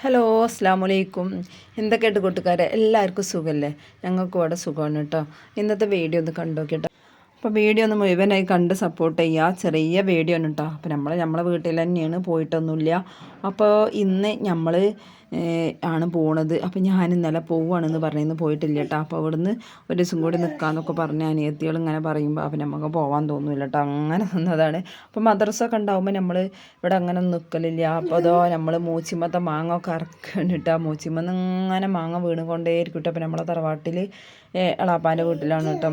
Hello അസ്സാം വലൈക്കും എന്തൊക്കെയായിട്ട് കൂട്ടുകാരെ? എല്ലാവർക്കും സുഖമല്ലേ ഞങ്ങൾക്കും ഇവിടെ സുഖമാണ് കേട്ടോ. ഇന്നത്തെ വീഡിയോ ഒന്ന് കണ്ടു നോക്കിട്ടോ. അപ്പോൾ വീഡിയോ ഒന്ന് മുഴുവനായി കണ്ട് സപ്പോർട്ട് ചെയ്യുക ചെറിയ വീഡിയോ ആണ് കേട്ടോ അപ്പോൾ നമ്മൾ നമ്മളെ വീട്ടിൽ തന്നെയാണ് പോയിട്ടൊന്നുമില്ല. അപ്പോൾ ഇന്ന് നമ്മൾ ആണ് പോണത്. അപ്പോൾ ഞാൻ ഇന്നലെ പോവുകയാണെന്ന് പറഞ്ഞിന്ന് പോയിട്ടില്ല കേട്ടോ അപ്പോൾ അവിടുന്ന് ഒരു ദിവസം കൂടി നിൽക്കാമെന്നൊക്കെ പറഞ്ഞ് അനിയത്തികൾ ഇങ്ങനെ പറയുമ്പോൾ അപ്പം നമുക്ക് പോകാൻ തോന്നില്ല കേട്ടോ അങ്ങനെ നിന്നതാണ്. അപ്പോൾ മദ്രസ ഉണ്ടാകുമ്പോൾ നമ്മൾ ഇവിടെ അങ്ങനെ നിൽക്കലില്ല അപ്പോൾ അതോ നമ്മൾ മൂച്ചിമത്തെ മാങ്ങ ഒക്കെ ഇറക്കണ്ടിട്ട് ആ ഇങ്ങനെ മാങ്ങ വീണുകൊണ്ടേയിരിക്കും കേട്ടോ അപ്പോൾ നമ്മളെ തറവാട്ടിൽ എളാപ്പാന്റെ വീട്ടിലാണ് കേട്ടോ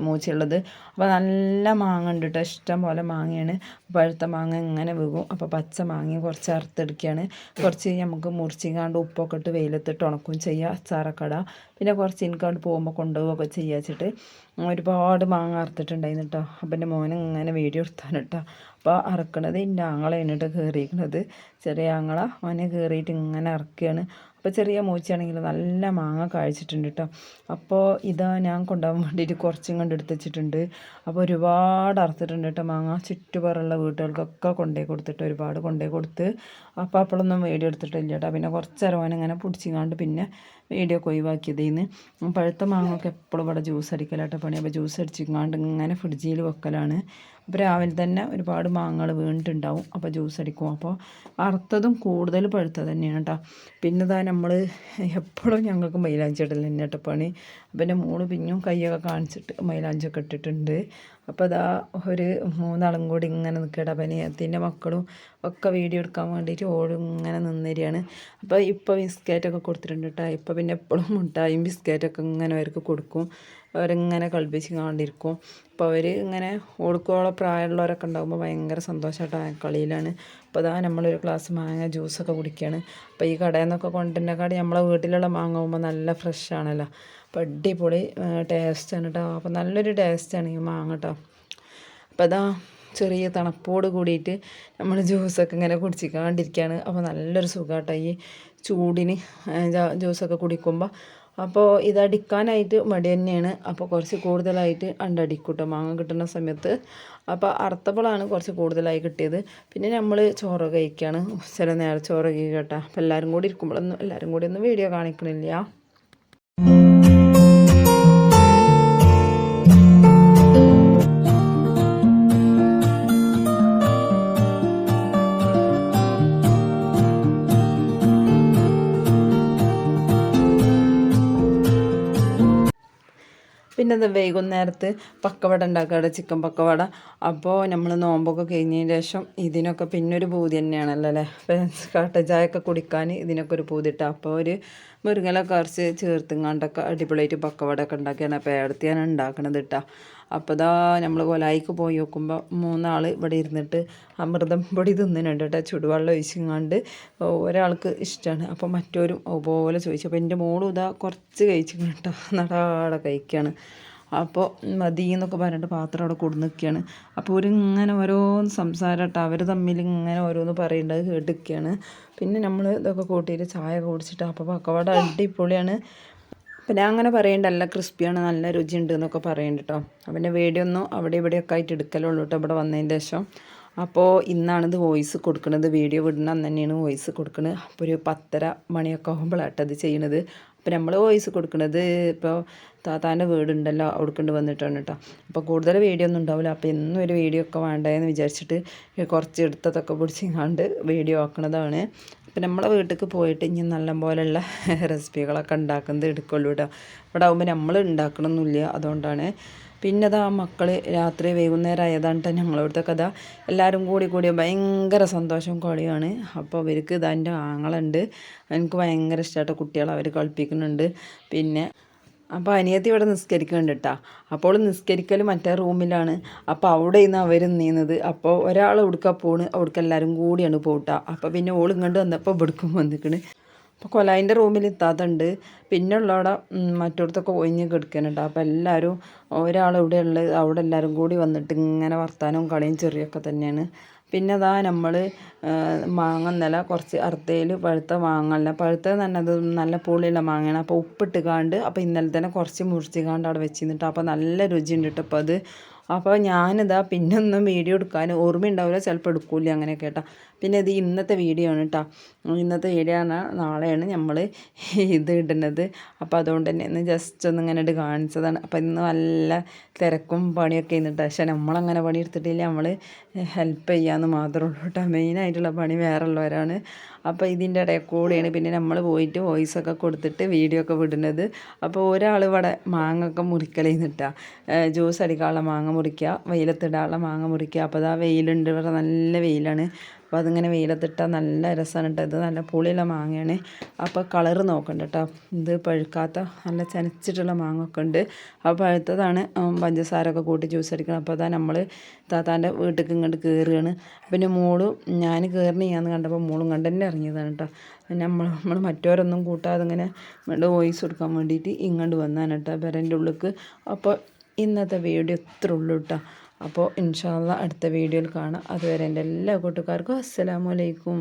മൂച്ചുള്ളത് അപ്പോൾ നല്ല മാങ്ങ ഉണ്ട് കേട്ടോ. ഇഷ്ടം പോലെ മാങ്ങയാണ്. പഴുത്ത മാങ്ങ ഇങ്ങനെ വീകും. അപ്പോൾ പച്ച മാങ്ങ കുറച്ച് അറുത്തെടുക്കുകയാണ് കുറച്ച് നമുക്ക് മുറിച്ചിങ്ങാണ്ട് ഉപ്പൊക്കെ ഇട്ട് വെയിലത്തിട്ട് ഉണക്കും ചെയ്യുക അച്ചാറൊക്കെ ഇടുക പിന്നെ കുറച്ച് ഇൻകൗണ്ട് പോകുമ്പോൾ കൊണ്ടുപോവുകയൊക്കെ ചെയ്യുക വെച്ചിട്ട്. ഒരുപാട് മാങ്ങ അറുത്തിട്ടുണ്ടായിരുന്നു കേട്ടോ. അപ്പം എന്റെ മോനെ ഇങ്ങനെ വീഡിയോ എടുത്താണ് കേട്ടോ. അപ്പോൾ അറക്കണത് എന്റെ ആങ്ങളെ എന്നിട്ട് കയറിയിരിക്കണത് ചെറിയ ആങ്ങള. മോനെ കയറിയിട്ട് ഇങ്ങനെ ഇറക്കുകയാണ് അപ്പോൾ ചെറിയ മൂച്ചയാണെങ്കിൽ നല്ല മാങ്ങ കഴിച്ചിട്ടുണ്ട് കേട്ടോ അപ്പോൾ ഇതാ ഞാൻ കൊണ്ടുപോകാൻ വേണ്ടിയിട്ട് കുറച്ചും കണ്ട് എടുത്ത് വെച്ചിട്ടുണ്ട്. അപ്പോൾ ഒരുപാട് അറുത്തിട്ടുണ്ട് കേട്ടോ മാങ്ങ. ചുറ്റുപാടുള്ള വീട്ടുകൾക്കൊക്കെ കൊണ്ടുപോയി കൊടുത്തിട്ട് ഒരുപാട് കൊണ്ടുപോയി കൊടുത്ത് അപ്പോൾ അപ്പോഴൊന്നും വീഡിയോ എടുത്തിട്ടില്ല കേട്ടോ പിന്നെ കുറച്ച് അരവാനിങ്ങനെ പിടിച്ചിങ്ങാണ്ട് പിന്നെ വീഡിയോ ഒക്കെ ഒഴിവാക്കിയതേന്ന് പഴുത്ത മാങ്ങൊക്കെ എപ്പോഴും ഇവിടെ ജ്യൂസ് അടിക്കലാട്ടോ പണി. അപ്പോൾ ജ്യൂസ് അടിച്ചിങ്ങാണ്ട് ഇങ്ങനെ ഫ്രിഡ്ജിൽ വെക്കലാണ്. അപ്പോൾ രാവിലെ തന്നെ ഒരുപാട് മാങ്ങകൾ വീണിട്ടുണ്ടാവും. അപ്പോൾ ജ്യൂസ് അടിക്കും. അപ്പോൾ അറുത്തതും കൂടുതൽ പഴുത്തത് തന്നെയാണ് കേട്ടോ പിന്നെ ഇതാ നമ്മൾ എപ്പോഴും ഞങ്ങൾക്ക് മൈലാഞ്ചി ഇടൽ കേട്ടോ പണി. അപ്പം എന്റെ മോൾ പിന്നും കൈയൊക്കെ കാണിച്ചിട്ട് മൈലാഞ്ചൊക്കെ ഇട്ടിട്ടുണ്ട്. അപ്പോൾ അതാ ഒരു മൂന്നാളും കൂടി ഇങ്ങനെ നിൽക്കട പനിയത്തിന്റെ മക്കളും ഒക്കെ വീഡിയോ എടുക്കാൻ വേണ്ടിയിട്ട് ഓടും ഇങ്ങനെ നിന്നിരിയാണ്. അപ്പോൾ ഇപ്പോൾ ബിസ്ക്കറ്റൊക്കെ കൊടുത്തിട്ടുണ്ട് കേട്ടോ ഇപ്പോൾ പിന്നെ എപ്പോഴും മുട്ടായും ബിസ്ക്കറ്റൊക്കെ ഇങ്ങനെ അവർക്ക് കൊടുക്കും. അവരിങ്ങനെ കളിപ്പിച്ച് കാണ്ടിരിക്കും. അപ്പോൾ അവർ ഇങ്ങനെ ഓടുക്കോളം പ്രായമുള്ളവരൊക്കെ ഉണ്ടാകുമ്പോൾ ഭയങ്കര സന്തോഷമായിട്ട് കളിയിലാണ്. അപ്പോൾ അതാ നമ്മളൊരു ഗ്ലാസ് മാങ്ങ ജ്യൂസൊക്കെ കുടിക്കുകയാണ് അപ്പോൾ ഈ കടയിൽ നിന്നൊക്കെ കൊണ്ടുവരുന്നേക്കാട് നമ്മളെ വീട്ടിലുള്ള മാങ്ങ ആകുമ്പോൾ നല്ല ഫ്രഷ് ആണല്ലോ. അപ്പോൾ അടിപൊളി ടേസ്റ്റാണ് കേട്ടോ അപ്പോൾ നല്ലൊരു ടേസ്റ്റാണ് ഈ മാങ്ങ കേട്ടോ അപ്പോൾ അതാ ചെറിയ തണുപ്പോട് കൂടിയിട്ട് നമ്മൾ ജ്യൂസൊക്കെ ഇങ്ങനെ കുടിച്ചിക്കാണ്ടിരിക്കുകയാണ് അപ്പോൾ നല്ലൊരു സുഖമാട്ടോ ഈ ചൂടിന് ജ്യൂസൊക്കെ കുടിക്കുമ്പോൾ അപ്പോൾ ഇതടിക്കാനായിട്ട് മടി തന്നെയാണ് അപ്പോൾ കുറച്ച് കൂടുതലായിട്ട് അണ്ടടിക്കൂട്ടോ. മാങ്ങ കിട്ടുന്ന സമയത്ത്. അപ്പോൾ അറുത്തപ്പോഴാണ് കുറച്ച് കൂടുതലായി കിട്ടിയത്. പിന്നെ നമ്മൾ ചോറ് കഴിക്കുകയാണ് ചില നേരം ചോറ് കഴിക്കട്ടെ അപ്പോൾ എല്ലാവരും കൂടി ഇരിക്കുമ്പോഴൊന്നും എല്ലാവരും കൂടി ഒന്നും വീഡിയോ കാണിക്കണില്ല. പിന്നെ അത് വൈകുന്നേരത്ത് പക്കവട ഉണ്ടാക്കാറ് ചിക്കൻ പക്കവട. അപ്പോൾ നമ്മൾ നോമ്പൊക്കെ കഴിഞ്ഞതിന് ശേഷം ഇതിനൊക്കെ പിന്നെ ഒരു പൂതി തന്നെയാണല്ലോ അല്ലേ? കട്ട ചായയൊക്കെ കുടിക്കാൻ ഇതിനൊക്കെ ഒരു പൂതി ഇട്ടാൽ അപ്പോൾ ഒരു മുരുങ്ങല കുറച്ച് ചേർത്തുങ്ങാണ്ടൊക്കെ അടിപൊളിയായിട്ട് പക്കവടയൊക്കെ ഉണ്ടാക്കിയാണ്. അപ്പോൾ ഏടത്തിയാണ് ഉണ്ടാക്കണത് ഇട്ടാ അപ്പോൾ ഇതാ നമ്മൾ കൊലായിക്ക് പോയി നോക്കുമ്പോൾ മൂന്നാൾ ഇവിടെ ഇരുന്നിട്ട് അമൃതം പൊടി തിന്നിനുണ്ട് കേട്ടോ. ചുടുവെള്ളം ഒഴിച്ചിങ്ങാണ്ട്. ഒരാൾക്ക് ഇഷ്ടമാണ് അപ്പോൾ മറ്റോരും അതുപോലെ ചോദിച്ചു. അപ്പോൾ എന്റെ മോളും ഇതാ കുറച്ച് കഴിച്ചു കേട്ടോ. നടാടെ കഴിക്കുകയാണ് അപ്പോൾ മതി എന്നൊക്കെ പറഞ്ഞിട്ട് പാത്രം അവിടെ കൊടുന്ന് നിൽക്കുകയാണ് അപ്പോൾ ഇങ്ങനെ ഓരോന്ന് സംസാരം കേട്ടോ. അവർ തമ്മിൽ ഇങ്ങനെ ഓരോന്ന് പറയേണ്ടത് കേട്ടിരിക്കുകയാണ് പിന്നെ നമ്മൾ ഇതൊക്കെ കൂട്ടിയിട്ട് ചായ കുടിച്ചിട്ട് അപ്പോൾ പക്കവട അടിപൊളിയാണ്. പിന്നെ അങ്ങനെ പറയേണ്ട നല്ല ക്രിസ്പിയാണ് നല്ല രുചിയുണ്ട് എന്നൊക്കെ പറയുന്നുണ്ട് കേട്ടോ വീഡിയോ ഒന്നും അവിടെ ഇവിടെയൊക്കെ ആയിട്ട് എടുക്കലുള്ളൂ കേട്ടോ ഇവിടെ വന്നതിന് ശേഷം. അപ്പോൾ ഇന്നാണിത് വോയിസ് കൊടുക്കുന്നത് വീഡിയോ വിടുന്ന അന്ന് തന്നെയാണ് വോയിസ് കൊടുക്കുന്നത് അപ്പോൾ ഒരു പത്തര മണിയൊക്കെ ആകുമ്പോഴാട്ടോ അത് ചെയ്യണത്. അപ്പോൾ നമ്മൾ വോയിസ് കൊടുക്കുന്നത് ഇപ്പോൾ താത്താന്റെ വീടുണ്ടല്ലോ അവിടേക്കൊണ്ട് വന്നിട്ടാണ് കേട്ടോ അപ്പോൾ കൂടുതൽ വീഡിയോ ഒന്നും ഉണ്ടാവില്ല അപ്പോൾ എന്നും ഒരു വീഡിയോ ഒക്കെ വേണ്ടതെന്ന് വിചാരിച്ചിട്ട് കുറച്ച് എടുത്തതൊക്കെ പിടിച്ചിങ്ങാണ്ട് വീഡിയോ ആക്കണതാണ്. അപ്പം നമ്മളെ വീട്ടിലേക്ക് പോയിട്ട് ഇനി നല്ല പോലെയുള്ള റെസിപ്പികളൊക്കെ ഉണ്ടാക്കുന്നത് എടുക്കുള്ളൂ കേട്ടോ ഇവിടെ ആകുമ്പോൾ നമ്മൾ ഉണ്ടാക്കണമെന്നില്ല അതുകൊണ്ടാണ്. പിന്നെ അതാ മക്കൾ രാത്രി വൈകുന്നേരം ആയതാണ് ഞങ്ങളിവിടുത്തെ കഥ എല്ലാവരും കൂടി കൂടി ഭയങ്കര സന്തോഷം കളിയാണ് അപ്പോൾ അവർക്ക് ഇതാ എന്റെ ആങ്ങളുണ്ട് എനിക്ക് ഭയങ്കര ഇഷ്ടമായിട്ട് കുട്ടികളെ അവർ കളിപ്പിക്കുന്നുണ്ട്. പിന്നെ അപ്പോൾ അനിയത്തി ഇവിടെ നിസ്കരിക്കുന്നുണ്ട് കേട്ടോ അപ്പോൾ നിസ്കരിക്കൽ മറ്റേ റൂമിലാണ്. അപ്പോൾ അവിടെ നിന്ന് അവർ നീന്നത്. അപ്പോൾ ഒരാൾ ഉടുക്ക പോണ്. അവിടേക്ക് എല്ലാവരും കൂടിയാണ് പോട്ടാ അപ്പോൾ പിന്നെ ഓൾ ഇങ്ങോട്ട് വന്നപ്പോൾ ഇവിടുക്കും വന്നിക്കണ്. അപ്പോൾ കൊലായിന്റെ റൂമിൽ ഇത്താത്തുണ്ട് പിന്നെ ഉള്ളവിടെ മറ്റിടത്തൊക്കെ ഒഴിഞ്ഞ് കിടക്കുന്നുണ്ട് അപ്പോൾ എല്ലാവരും ഒരാൾ ഇവിടെ ഉള്ളത് അവിടെ എല്ലാവരും കൂടി വന്നിട്ട് ഇങ്ങനെ വർത്താനവും കളിയും ചെറിയൊക്കെ തന്നെയാണ്. പിന്നെ അതാ നമ്മൾ മാങ്ങ നില കുറച്ച് അറുത്തയിൽ പഴുത്ത മാങ്ങ അല്ല പഴുത്ത തന്നെ അത് നല്ല പുളിയുള്ള മാങ്ങയാണ്. അപ്പോൾ ഉപ്പിട്ട് കാണ്ട് അപ്പോൾ ഇന്നലെ തന്നെ കുറച്ച് മുറിച്ച് കാണ്ട് അവിടെ വെച്ചിരുന്നിട്ട് അപ്പോൾ നല്ല രുചിയുണ്ട് കേട്ടോ അപ്പോൾ അത്. അപ്പോൾ ഞാനിതാ പിന്നെ ഒന്നും വീഡിയോ എടുക്കാൻ ഓർമ്മ ഉണ്ടാവില്ല ചിലപ്പോൾ എടുക്കൂല അങ്ങനെ കേട്ടോ. പിന്നെ ഇത് ഇന്നത്തെ വീഡിയോ ആണ് കേട്ടോ ഇന്നത്തെ വീഡിയോ ആണ് നാളെയാണ് നമ്മൾ ഇത് ഇടുന്നത്. അപ്പോൾ അതുകൊണ്ട് തന്നെ ഇന്ന് ജസ്റ്റ് ഒന്ന് ഇങ്ങനെ ഇട്ട് കാണിച്ചതാണ്. അപ്പോൾ ഇന്ന് നല്ല തിരക്കും പണിയൊക്കെ ഇന്നിട്ട് പക്ഷേ നമ്മളങ്ങനെ പണി എടുത്തിട്ടില്ല നമ്മൾ ഹെൽപ്പ് ചെയ്യാമെന്ന് മാത്രമേ ഉള്ളൂ കേട്ടോ മെയിനായിട്ടുള്ള പണി വേറെ ഉള്ളവരാണ് അപ്പോൾ ഇതിന്റെ ഇടയിൽ കൂടെയാണ് പിന്നെ നമ്മൾ പോയിട്ട് വോയിസ് ഒക്കെ കൊടുത്തിട്ട് വീഡിയോ ഒക്കെ വിടുന്നത്. അപ്പോൾ ഒരാൾ ഇവിടെ മാങ്ങ ഒക്കെ മുറിക്കലേന്നിട്ടാണ് ജ്യൂസ് അടിക്കാനുള്ള മാങ്ങ മുറിക്കുക. വെയിലത്തിടാനുള്ള മാങ്ങ മുറിക്കുക. അപ്പോൾ അതാ വെയിലുണ്ട്. ഇവിടെ നല്ല വെയിലാണ്. അപ്പോൾ അതിങ്ങനെ വെയിലത്തിട്ടാൽ നല്ല രസമാണ് കേട്ടോ ഇത് നല്ല പുളിയുള്ള മാങ്ങയാണ്. അപ്പോൾ കളറ് നോക്കണ്ട കേട്ടോ ഇത് പഴുക്കാത്ത നല്ല ചനച്ചിട്ടുള്ള മാങ്ങ ഒക്കെ ഉണ്ട്. അപ്പോൾ പഴുത്തതാണ്. പഞ്ചസാരമൊക്കെ കൂട്ടി ജ്യൂസ് അടിക്കണം. അപ്പോൾ അതാ നമ്മൾ താത്താന്റെ വീട്ടിലേക്ക് ഇങ്ങോട്ട് കയറുകയാണ് പിന്നെ മോളും ഞാൻ കയറണിയാന്ന് കണ്ടപ്പോൾ മോളും കണ്ട് തന്നെ ഇറങ്ങിയതാണ് കേട്ടോ നമ്മൾ നമ്മൾ മറ്റവരൊന്നും കൂട്ടാതെ ഇങ്ങനെ വോയിസ് കൊടുക്കാൻ വേണ്ടിയിട്ട് ഇങ്ങോട്ട് വന്നാണ് കേട്ടോ പെരന്റെ ഉള്ളിലേക്ക് അപ്പോൾ ഇന്നത്തെ വീഡിയോ ഇത്ര ഉള്ളൂ കേട്ടോ. അപ്പോൾ ഇൻഷാല്ല അടുത്ത വീഡിയോയിൽ കാണാം. അതുവരെ എന്റെ എല്ലാ കൂട്ടുകാർക്കും അസ്സലാമു അലൈക്കും.